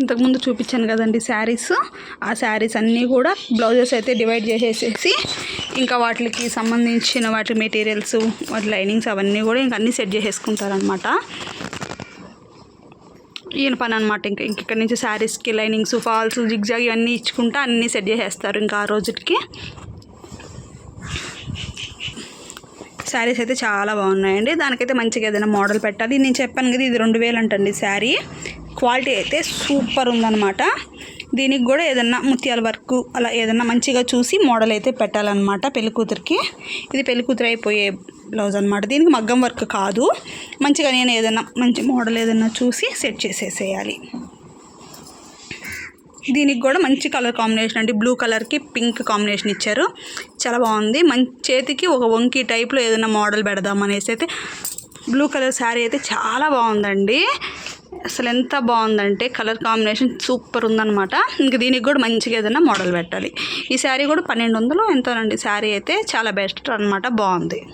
ఇంతకుముందు చూపించాను కదండి శారీస్. ఆ శారీస్ అన్నీ కూడా బ్లౌజెస్ అయితే డివైడ్ చేసేసేసి ఇంకా వాటికి సంబంధించిన వాటి మెటీరియల్స్ వాటి లైనింగ్స్ అవన్నీ కూడా ఇంకా అన్నీ సెట్ చేసేసుకుంటారనమాట ఈయన పని అనమాట ఇంకా ఇంక ఇక్కడ నుంచి శారీస్కి లైనింగ్స్ ఫాల్స్ జిగ్జాగ్ ఇవన్నీ ఇచ్చుకుంటా అన్నీ సెట్ చేసేస్తారు ఇంకా ఆ రోజుకి. శారీస్ అయితే చాలా బాగున్నాయండి. దానికైతే మంచిగా ఏదైనా మోడల్ పెట్టాలి. నేను చెప్పాను కదా ఇది రెండు వేలు అంటండి శారీ. క్వాలిటీ అయితే సూపర్ ఉందన్నమాట. దీనికి కూడా ఏదన్నా ముత్యాల వర్క్ అలా ఏదన్నా మంచిగా చూసి మోడల్ అయితే పెట్టాలన్నమాట పెళ్ళి కూతురికి ఇది పెళ్ళి కూతురు అయిపోయే బ్లౌజ్ అనమాట దీనికి మగ్గం వర్క్ కాదు. మంచిగా నేను ఏదైనా మంచి మోడల్ ఏదైనా చూసి సెట్ చేసేసేయాలి. దీనికి కూడా మంచి కలర్ కాంబినేషన్ అండి. బ్లూ కలర్కి పింక్ కాంబినేషన్ ఇచ్చారు. చాలా బాగుంది. మంచి చేతికి ఒక వంకి టైప్లో ఏదైనా మోడల్ పెడదాం అనేసి అయితే బ్లూ కలర్ శారీ అయితే చాలా బాగుందండి. అసలు ఎంత బాగుందంటే కలర్ కాంబినేషన్ సూపర్ ఉందన్నమాట. ఇంక దీనికి కూడా మంచిగా ఏదైనా మోడల్ పెట్టాలి. ఈ శారీ కూడా పన్నెండు వందలు ఎంతోనండి. శారీ అయితే చాలా బెస్ట్ అనమాట బాగుంది.